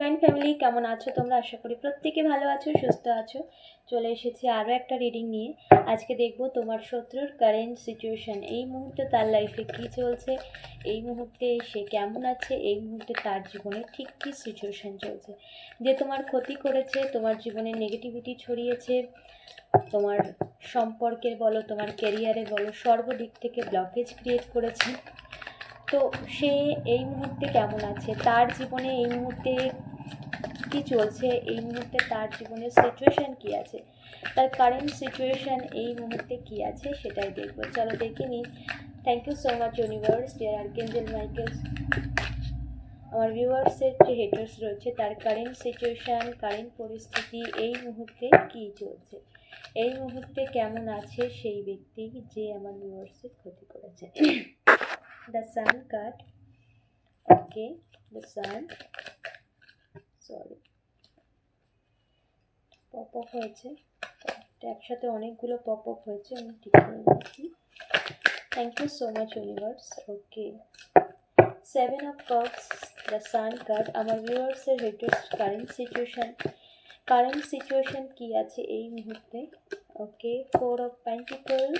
Joint family কেমন আছো তোমরা? আশা করি প্রত্যেকে ভালো আছো, সুস্থ আছো। চলে এসেছি আরও একটা রিডিং নিয়ে। আজকে দেখব তোমার শত্রুর কারেন্ট সিচুয়েশান এই মুহূর্তে তার লাইফে কী চলছে? এই মুহূর্তে সে কেমন আছে? এই মুহূর্তে তার জীবনে ঠিক কী সিচুয়েশান চলছে? যে তোমার ক্ষতি করেছে, তোমার জীবনে নেগেটিভিটি ছড়িয়েছে, তোমার সম্পর্কের বলো, তোমার ক্যারিয়ারে বলো, সর্বদিক থেকে ব্লকেজ ক্রিয়েট করেছে। তো সে এই মুহূর্তে কেমন আছে? তার জীবনে এই মুহূর্তে কি চলছে, এই মুহূর্তে তার জীবনের সিচুয়েশান কি আছে, তার কারেন্ট সিচুয়েশান এই মুহূর্তে কি আছে সেটাই দেখব। চলো দেখে নিই। Thank you so much universe dear archangel Michael's আমার ভিউয়ার্সের যে হেটার্স রয়েছে, তার কারেন্ট সিচুয়েশান কারেন্ট পরিস্থিতি, এই মুহূর্তে কি চলছে, এই মুহূর্তে কেমন আছে সেই ব্যক্তি যে আমার ভিউয়ার্সের ক্ষতি করেছে। The sun card okay the sun sorry. Pop up হয়েছে। একসাথে অনেকগুলো পপ আপ হয়েছে, আমি ঠিক করে নিচ্ছি thank you so much universe okay seven of cups the sun card আমার ভিউয়ার্সের হেটেস্ট কারেন্ট সিচুয়েশান কারেন্ট সিচুয়েশান কী আছে এই মুহূর্তে? Okay four of pentacle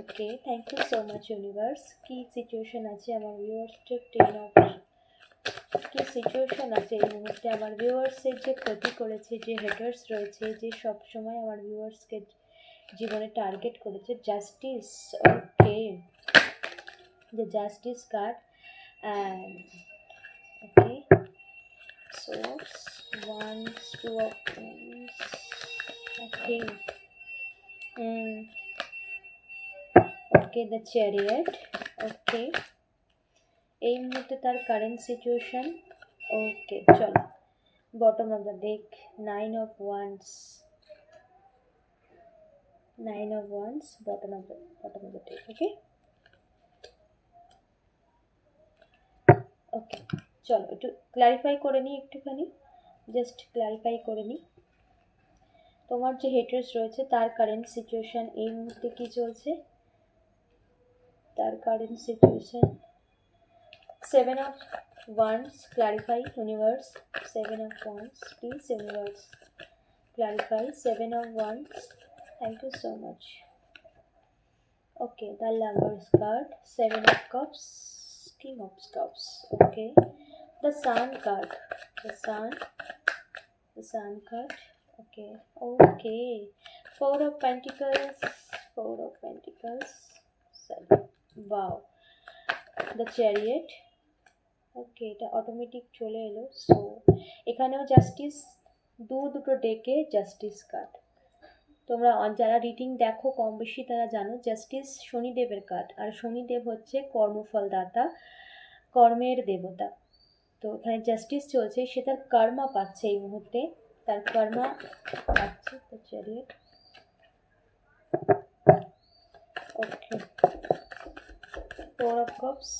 okay thank you so much universe key situation আছে আমার ভিউয়ার্সের টেন অফ কী সিচুয়েশন আছে। এই মুহূর্তে আমার ভিউয়ার্সের যে ক্ষতি করেছে, যে হেটার্স রয়েছে, যে সব সময় আমার ভিউয়ার্সকে জীবনে টার্গেট করেছে justice okay the justice card okay swords wands two okay okay the chariot okay এই মুহূর্তে তার কারেন্ট সিচুয়েশন ওকে চলো। Bottom of the deck nine of wands nine of wands bottom of the bottom of the okay okay চলো, একটু clarify করে নিই একটুখানি। Just clarify করে নিই। তোমার যে হেটার্স রয়েছে, তার কারেন্ট সিচুয়েশন এই মুহূর্তে কী চলছে? তার current situation seven of Wands, clarify, universe, seven of wands, please universe, clarify, seven of wands, thank you so much. Okay, the lovers card, seven of cups, king of cups, okay. The sun card, the sun, the sun card, okay, okay. Four of pentacles, four of pentacles, seven, wow. The chariot, okay, এটা automatic চলে এলো। So এখানেও justice দু দুটো ডেকে justice card তোমরা যারা reading দেখো কম বেশি তারা জানো জাস্টিস শনিদেবের কার্ড আর শনিদেব হচ্ছে কর্মফলদাতা, কর্মের দেবতা। তো এখানে জাস্টিস চলছে, সে তার কর্মা পাচ্ছে এই মুহূর্তে। তার কর্মা পাচ্ছে, তো chariot okay four of cups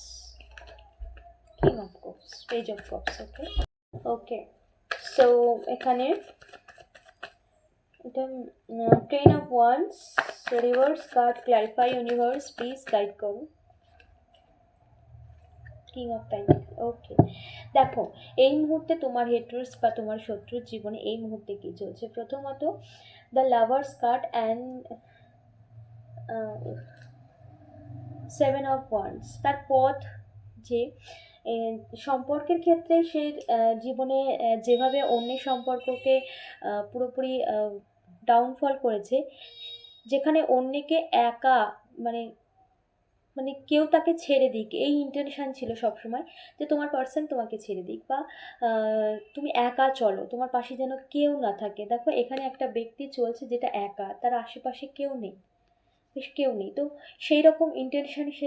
king of cups page of cups okay okay so এখানে এটা ten of wands reverse card clarify universe please guide করো। কিং অফ প্যান্ট ওকে দেখো, এই মুহূর্তে তোমার হেটার্স বা তোমার শত্রুর জীবনে এই মুহূর্তে কী চলছে? প্রথমত the lovers card and seven of wands তার পথ যে সম্পর্কের ক্ষেত্রে সে জীবনে যেভাবে অন্যের সম্পর্ককে পুরোপুরি ডাউনফল করেছে, যেখানে অন্যকে একা মানে মানে কেউ তাকে ছেড়ে দিক, এই ইন্টেনশান ছিল সবসময় যে তোমার পার্সন তোমাকে ছেড়ে দিক বা তুমি একা চলো, তোমার পাশে যেন কেউ না থাকে। দেখো, এখানে একটা ব্যক্তি চলছে যেটা একা, তার আশেপাশে কেউ নেই। বেশ কেউ নেই। তো সেই রকম ইন্টেনশান সে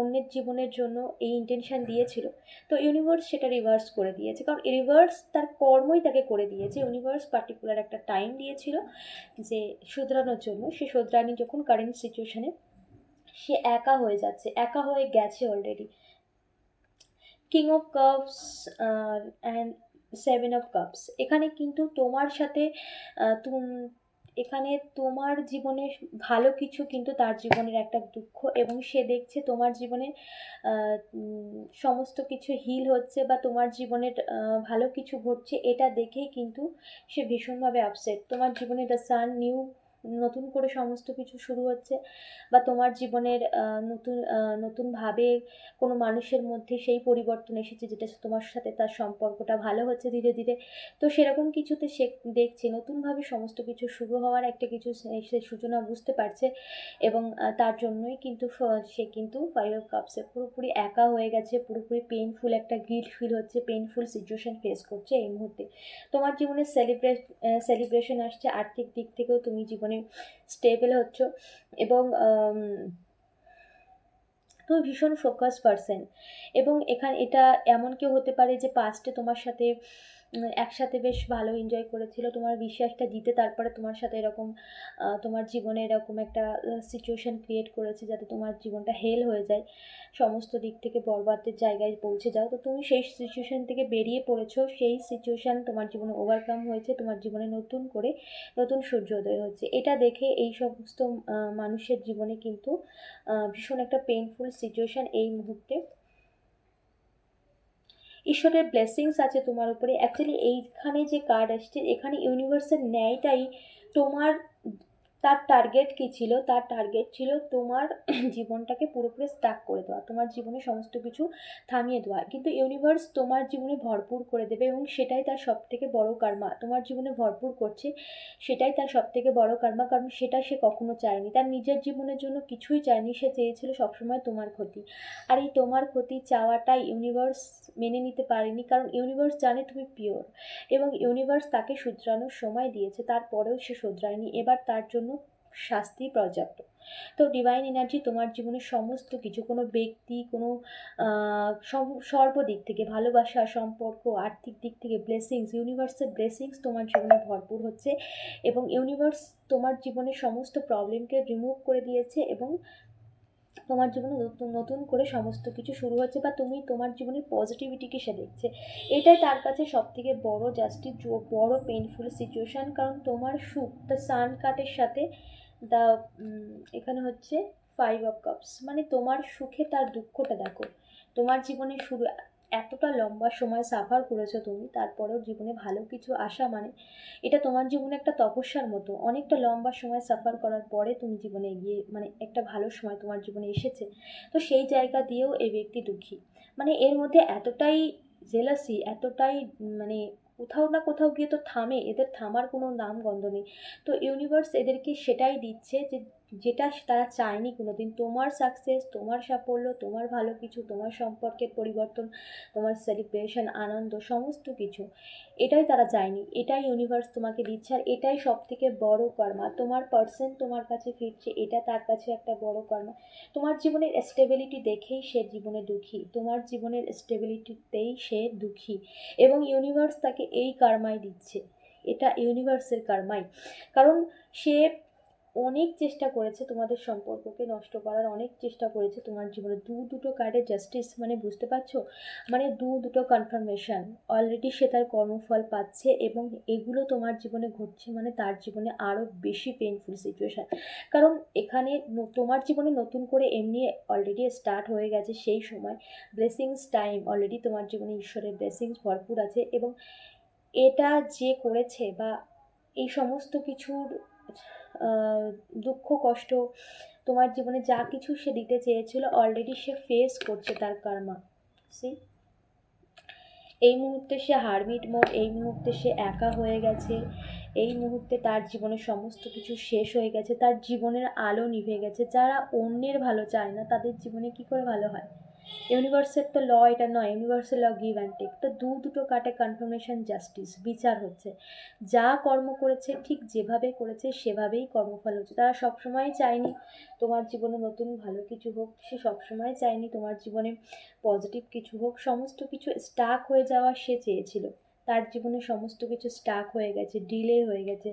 অন্যের জীবনের জন্য এই ইন্টেনশান দিয়েছিল। তো ইউনিভার্স সেটা রিভার্স করে দিয়েছে। কারণ রিভার্স তার কর্মই তাকে করে দিয়েছে। ইউনিভার্স পার্টিকুলার একটা টাইম দিয়েছিল যে শুধরানোর জন্য। সে শুধরানি যখন কারেন্ট সিচুয়েশানে সে একা হয়ে যাচ্ছে। একা হয়ে গেছে already king of cups and seven of cups এখানে কিন্তু তোমার সাথে তুম এখানে তোমার জীবনে ভালো কিছু কিন্তু তার জীবনের একটা দুঃখ এবং সে দেখছে তোমার জীবনে সমস্ত কিছু হিল হচ্ছে বা তোমার জীবনের ভালো কিছু ঘটছে, এটা দেখেই কিন্তু সে ভীষণভাবে আপসেট তোমার জীবনে দ্য সান নিউ নতুন করে সমস্ত কিছু শুরু হচ্ছে বা তোমার জীবনের নতুন নতুনভাবে কোনো মানুষের মধ্যে সেই পরিবর্তন এসেছে যেটা তোমার সাথে তার সম্পর্কটা ভালো হচ্ছে ধীরে ধীরে। তো সেরকম কিছুতে সে দেখছে নতুনভাবে সমস্ত কিছু শুরু হওয়ার একটা কিছু সে- সূচনা বুঝতে পারছে এবং তার জন্যই কিন্তু সে কিন্তু ফাইভ অফ কাপসে পুরোপুরি একা হয়ে গেছে, পুরোপুরি পেইনফুল একটা গিল্ট ফিল হচ্ছে পেইনফুল সিচুয়েশন ফেস করছে এই মুহূর্তে। তোমার জীবনে সেলিব্রেট সেলিব্রেশন আসছে, আর্থিক দিক থেকেও তুমি জীবনে স্টেবল হচ্ছ। এবং তুমি ভীষণ ফোকাস পারসন এবং এখানে এটা এমন কেউ হতে পারে যে পাস্টে তোমার সাথে একসাথে বেশ ভালো এনজয় করেছিল। তোমার বিশ্বাসটা দিতে তারপরে তোমার সাথে এরকম তোমার জীবনে এরকম একটা সিচুয়েশন ক্রিয়েট করেছে যাতে তোমার জীবনটা হেল হয়ে যায়। সমস্ত দিক থেকে বরবাদের জায়গায় পৌঁছে যাও। তো তুমি সেই সিচুয়েশন থেকে বেরিয়ে পড়েছো। সেই সিচুয়েশন তোমার জীবনে ওভারকাম হয়েছে। তোমার জীবনে নতুন করে নতুন সূর্যোদয় হচ্ছে। এটা দেখে এই সমস্ত মানুষের জীবনে কিন্তু ভীষণ একটা পেইনফুল সিচুয়েশন এই মুহূর্তে ঈশ্বরের ব্লেসিংস আছে তোমার উপরে। অ্যাকচুয়ালি এইখানে যে কার্ড আসছে এখানে ইউনিভার্সের ন্যায়টাই তোমার তার টার্গেট কী ছিল? তার টার্গেট ছিল তোমার জীবনটাকে পুরোপুরি স্টাক করে দেওয়া, তোমার জীবনে সমস্ত কিছু থামিয়ে দেওয়া। কিন্তু ইউনিভার্স তোমার জীবনে ভরপুর করে দেবে এবং সেটাই তার সব থেকে বড় কার্মা তোমার জীবনে ভরপুর করছে, সেটাই তার সব থেকে বড় কার্মা কারণ সেটা সে কখনো চায়নি। তার নিজের জীবনের জন্য কিছুই চায়নি, সে চেয়েছিল সবসময় তোমার ক্ষতি। আর এই তোমার ক্ষতি চাওয়াটাই ইউনিভার্স মেনে নিতে পারেনি, কারণ ইউনিভার্স জানে তুমি পিওর এবং ইউনিভার্স তাকে শুধরানোর সময় দিয়েছে, তারপরেও সে শুধরায়নি। এবার তার জন্য শাস্তি পর্যাপ্ত। তো ডিভাইন এনার্জি তোমার জীবনের সমস্ত কিছু, কোনো ব্যক্তি, কোনো সর্বদিক থেকে, ভালোবাসা, সম্পর্ক, আর্থিক দিক থেকে ব্লেসিংস ইউনিভার্সের ব্লেসিংস তোমার জীবনে ভরপুর হচ্ছে এবং ইউনিভার্স তোমার জীবনের সমস্ত প্রবলেমকে রিমুভ করে দিয়েছে এবং তোমার জীবনে নতুন নতুন করে সমস্ত কিছু শুরু হচ্ছে বা তুমি তোমার জীবনের পজিটিভিটিকে সে দেখছে। এটাই তার কাছে সব থেকে বড় জাস্টিস বড় পেইনফুল সিচুয়েশান কারণ তোমার সুখ দ্য সান কাটের সাথে দ্য এখানে হচ্ছে ফাইভ অফ কাপস মানে তোমার সুখে তার দুঃখটা দেখো। তোমার জীবনে শুরু এতটা লম্বা সময় সাফার করেছ তুমি, তারপরেও জীবনে ভালো কিছু আসা মানে এটা তোমার জীবনে একটা তপস্যার মতো। অনেকটা লম্বা সময় সাফার করার পরে তুমি জীবনে এগিয়ে মানে একটা ভালো সময় তোমার জীবনে এসেছে। তো সেই জায়গা দিয়েও এই ব্যক্তি দুঃখী। মানে এর মধ্যে এতটাই জেলাসি এতটাই মানে কোথাও না কোথাও গিয়ে তো থামে, এদের থামার কোনো নাম গন্ধ নেই। তো ইউনিভার্স এদেরকে সেটাই দিচ্ছে যে যেটা তারা চায়নি কোনো দিন তোমার সাকসেস তোমার সাফল্য, তোমার ভালো কিছু, তোমার সম্পর্কের পরিবর্তন, তোমার সেলিব্রেশন আনন্দ, সমস্ত কিছু, এটাই তারা চায়নি। এটাই ইউনিভার্স তোমাকে দিচ্ছে আর এটাই সব থেকে বড় কর্মা। তোমার পার্সন তোমার কাছে ফিরছে, এটা তার কাছে একটা বড় কর্মা। তোমার জীবনের স্টেবিলিটি দেখেই সে জীবনে দুঃখী। তোমার জীবনের স্টেবিলিটিতেই সে দুঃখী। এবং ইউনিভার্স তাকে এই কার্মাই দিচ্ছে। এটা ইউনিভার্সের কার্মাই। কারণ সে অনেক চেষ্টা করেছে তোমাদের সম্পর্ককে নষ্ট করার, অনেক চেষ্টা করেছে তোমার জীবনে। দু দুটো কার্ডের জাস্টিস মানে বুঝতে পারছ? মানে দু দুটো কনফার্মেশন অলরেডি সে তার কর্মফল পাচ্ছে এবং এগুলো তোমার জীবনে ঘটছে মানে তার জীবনে আরও বেশি পেইনফুল সিচুয়েশান কারণ এখানে তোমার জীবনে নতুন করে এমনি অলরেডি স্টার্ট হয়ে গেছে সেই সময়। ব্লেসিংস টাইম অলরেডি তোমার জীবনে ঈশ্বরের ব্লেসিংস ভরপুর আছে এবং এটা যে করেছে বা এই সমস্ত কিছুর দুঃখ, কষ্ট, তোমার জীবনে যা কিছু সে দিতে চেয়েছিল অলরেডি সে ফেস করছে তার কার্মা সি এই মুহূর্তে সে হারমিট মোড এই মুহূর্তে সে একা হয়ে গেছে, এই মুহূর্তে তার জীবনের সমস্ত কিছু শেষ হয়ে গেছে, তার জীবনের আলো নিভে গেছে, যারা অন্যের ভালো চায় না, তাদের জীবনে কি করে ভালো হয়? ইউনিভার্সের তো ল এটা নয় universal law give and take তো দু দুটো কাটে কনফার্মেশন জাস্টিস বিচার হচ্ছে। যা কর্ম করেছে, ঠিক যেভাবে করেছে, সেভাবেই কর্মফল হচ্ছে। তারা সবসময় চায়নি তোমার জীবনে নতুন ভালো কিছু হোক, সে সবসময় চায়নি তোমার জীবনে পজিটিভ কিছু হোক। সমস্ত কিছু স্টাক হয়ে যাওয়া সে চেয়েছিল। তার জীবনে সমস্ত কিছু স্টাক হয়ে গেছে ডিলে হয়ে গেছে,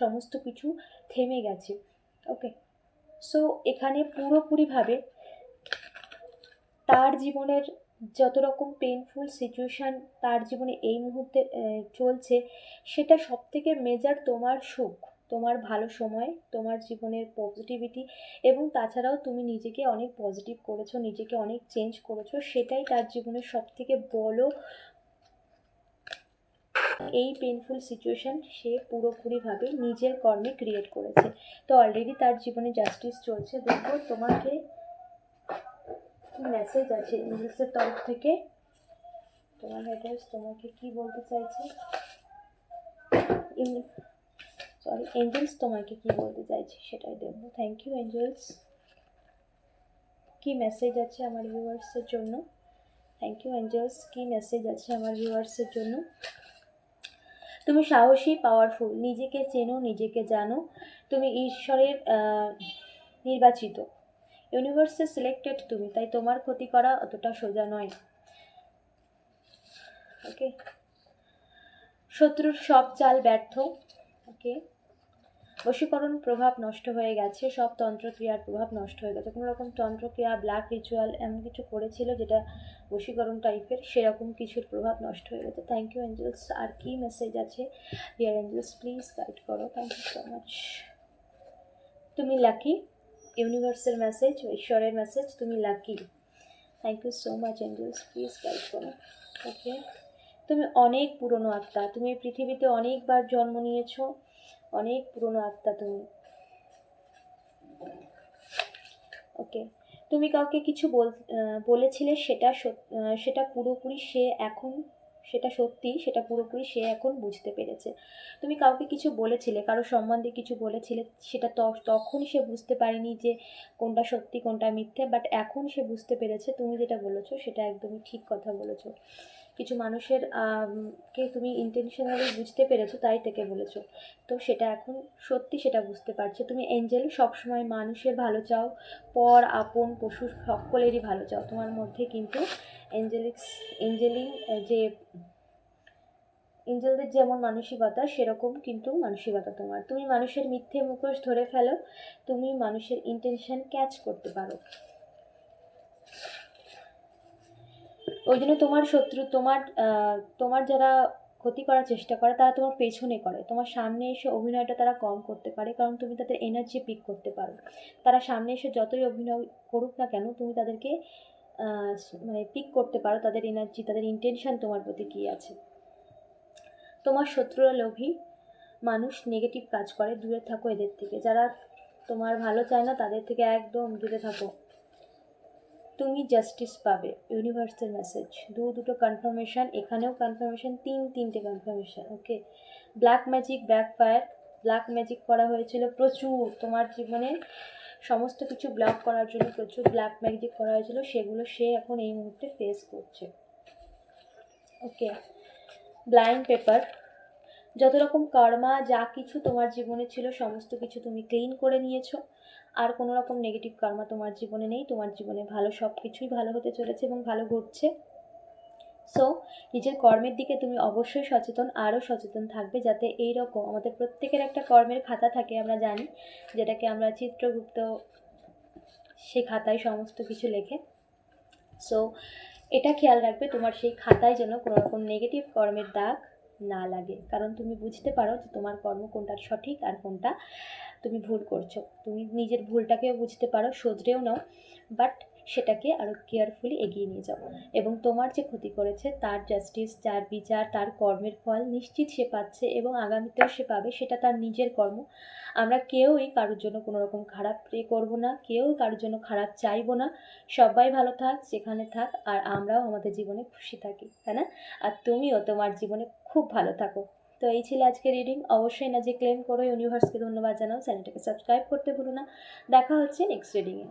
সমস্ত কিছু থেমে গেছে। ওকে সো এখানে পুরোপুরিভাবে তার জীবনের যত রকম পেনফুল সিচুয়েশান তার জীবনে এই মুহূর্তে চলছে, সেটা সব থেকে মেজার তোমার সুখ, তোমার ভালো সময়, তোমার জীবনের পজিটিভিটি এবং তাছাড়াও তুমি নিজেকে অনেক পজিটিভ করেছ, নিজেকে অনেক চেঞ্জ করেছ, সেটাই তার জীবনের সব থেকে বড় এই পেনফুল সিচুয়েশান সে পুরোপুরিভাবে নিজের কর্মে ক্রিয়েট করেছে। তো অলরেডি তার জীবনে জাস্টিস চলছে। দেখো, তোমাকে মেসেজ আছে ইংলিশের তরফ থেকে? তোমার হেডার্স তোমাকে কি বলতে চাইছে? সরি এঞ্জেলস তোমাকে কি বলতে চাইছে সেটাই দেখব। থ্যাংক ইউ এঞ্জেলস কি মেসেজ আছে আমার ভিউয়ার্সের জন্য? থ্যাংক ইউ এঞ্জেলস কি মেসেজ আছে আমার ভিউয়ার্সের জন্য? তুমি সাহসী পাওয়ারফুল নিজেকে চেনো, নিজেকে জানো। তুমি ঈশ্বরের নির্বাচিত। ইউনিভার্সে সিলেক্টেড তুমি, তাই তোমার ক্ষতি করা অতটা সোজা নয়। ওকে শত্রুর সব চাল ব্যর্থ। ওকে বশীকরণ প্রভাব নষ্ট হয়ে গেছে, সব তন্ত্রক্রিয়ার প্রভাব নষ্ট হয়ে গেছে। কোনো রকম তন্ত্রক্রিয়া ব্ল্যাক রিচুয়াল এমন কিছু করেছিল যেটা বশীকরণ টাইপের সেরকম কিছুর প্রভাব নষ্ট হয়ে গেছে। থ্যাংক ইউ এঞ্জেলস আর কি মেসেজ আছে? ডিয়ার এঞ্জেলস প্লিজ গাইড করো। থ্যাংক ইউ সো মাচ তুমি লাকি ইউনিভার্সের মেসেজ ঈশ্বরের মেসেজ তুমি lucky thank you so much angels please guide করো ওকে তুমি অনেক পুরনো আত্মা। তুমি পৃথিবীতে অনেকবার জন্ম নিয়েছো। অনেক পুরনো আত্মা তুমি। ওকে তুমি কাউকে কিছু বল বলেছিলে সেটা সেটা পুরোপুরি সে এখন সেটা সত্যি, সেটা পুরোপুরি সে এখন বুঝতে পেরেছে। তুমি কাউকে কিছু বলেছিলে, কারও সম্বন্ধে কিছু বলেছিলে, সেটা তখন সে বুঝতে পারেনি যে কোনটা সত্যি, কোনটা মিথ্যে বাট এখন সে বুঝতে পেরেছে, তুমি যেটা বলেছ সেটা একদমই ঠিক কথা বলেছ। কিছু মানুষের কে তুমি ইন্টেনশনালি বুঝতে পেরেছ তাই থেকে বলেছ। তো সেটা এখন সত্যি সেটা বুঝতে পারছে। তুমি এঞ্জেল সবসময় মানুষের ভালো চাও, পর, আপন, পশু, সকলেরই ভালো চাও। তোমার মধ্যে কিন্তু এঞ্জেলিক্স এঞ্জেলিং যে এঞ্জেলদের যেমন মানসিকতা, সেরকম কিন্তু মানসিকতা তোমার। তুমি মানুষের মিথ্যে মুখোশ ধরে ফেলো, তুমি মানুষের ইন্টেনশন ক্যাচ করতে পারো। ওই জন্য তোমার শত্রু, তোমার তোমার যারা ক্ষতি করার চেষ্টা করে, তারা তোমার পেছনে করে। তোমার সামনে এসে অভিনয়টা তারা কম করতে পারে, কারণ তুমি তাদের এনার্জি পিক করতে পারো। তারা সামনে এসে যতই অভিনয় করুক না কেন, তুমি তাদেরকে মানে পিক করতে পারো, তাদের এনার্জি তাদের ইন্টেনশন তোমার প্রতি কী আছে? তোমার শত্রুরা লোভী মানুষ নেগেটিভ কাজ করে, দূরে থাকো এদের থেকে। যারা তোমার ভালো চায় না, তাদের থেকে একদম দূরে থাকো। তুমি জাস্টিস পাবে ইউনিভার্সের মেসেজ দু দুটো কনফার্মেশন এখানেও কনফার্মেশান তিন তিনটে confirmation okay black magic backfire black magic করা হয়েছিল প্রচুর। তোমার জীবনে সমস্ত কিছু ব্লক করার জন্য প্রচুর ব্ল্যাক ম্যাজিক করা হয়েছিল, সেগুলো সে এখন এই মুহূর্তে ফেস করছে। ওকে ব্লাইন্ড পেপার যত রকম কর্মা যা কিছু তোমার জীবনে ছিল, সমস্ত কিছু তুমি ক্লিন করে নিয়েছো। আর কোনো রকম নেগেটিভ কর্মা তোমার জীবনে নেই, তোমার জীবনে ভালো সব কিছুই ভালো হতে চলেছে এবং ভালো ঘটছে। সো নিজের কর্মের দিকে তুমি অবশ্যই সচেতন, আরও সচেতন থাকবে যাতে এই রকম আমাদের প্রত্যেকের একটা কর্মের খাতা থাকে, আমরা জানি, যেটাকে আমরা চিত্রগুপ্ত সে খাতায় সমস্ত কিছু লেখে। সো এটা খেয়াল রাখবে, তোমার সেই খাতায় যেন কোনো রকম নেগেটিভ কর্মের দাগ না লাগে। কারণ তুমি বুঝতে পারো যে তোমার কর্ম কোনটা সঠিক আর কোনটা তুমি ভুল করছ। তুমি নিজের ভুলটাকেও বুঝতে পারো শোধরেও নাও। বাট সেটাকে আরও কেয়ারফুলি এগিয়ে নিয়ে যাও। এবং তোমার যে ক্ষতি করেছে, তার জাস্টিস যার বিচার, তার কর্মের ফল নিশ্চিত সে পাচ্ছে এবং আগামীতেও সে পাবে, সেটা তার নিজের কর্ম। আমরা কেউই কারোর জন্য কোনো রকম খারাপ প্রে করব না কেউ কারোর জন্য খারাপ চাইব না। সবাই ভালো থাক, যেখানে থাক, আর আমরাও আমাদের জীবনে খুশি থাকি, তাই না? আর তুমিও তোমার জীবনে খুব ভালো থাকো। তো এই ছিল আজকে রিডিং অবশ্যই না যে ক্লেম করো ইউনিভার্সকে ধন্যবাদ জানাও। চ্যানেলটাকে সাবস্ক্রাইব করতে ভুলো না। দেখা হচ্ছে নেক্সট রিডিংয়ে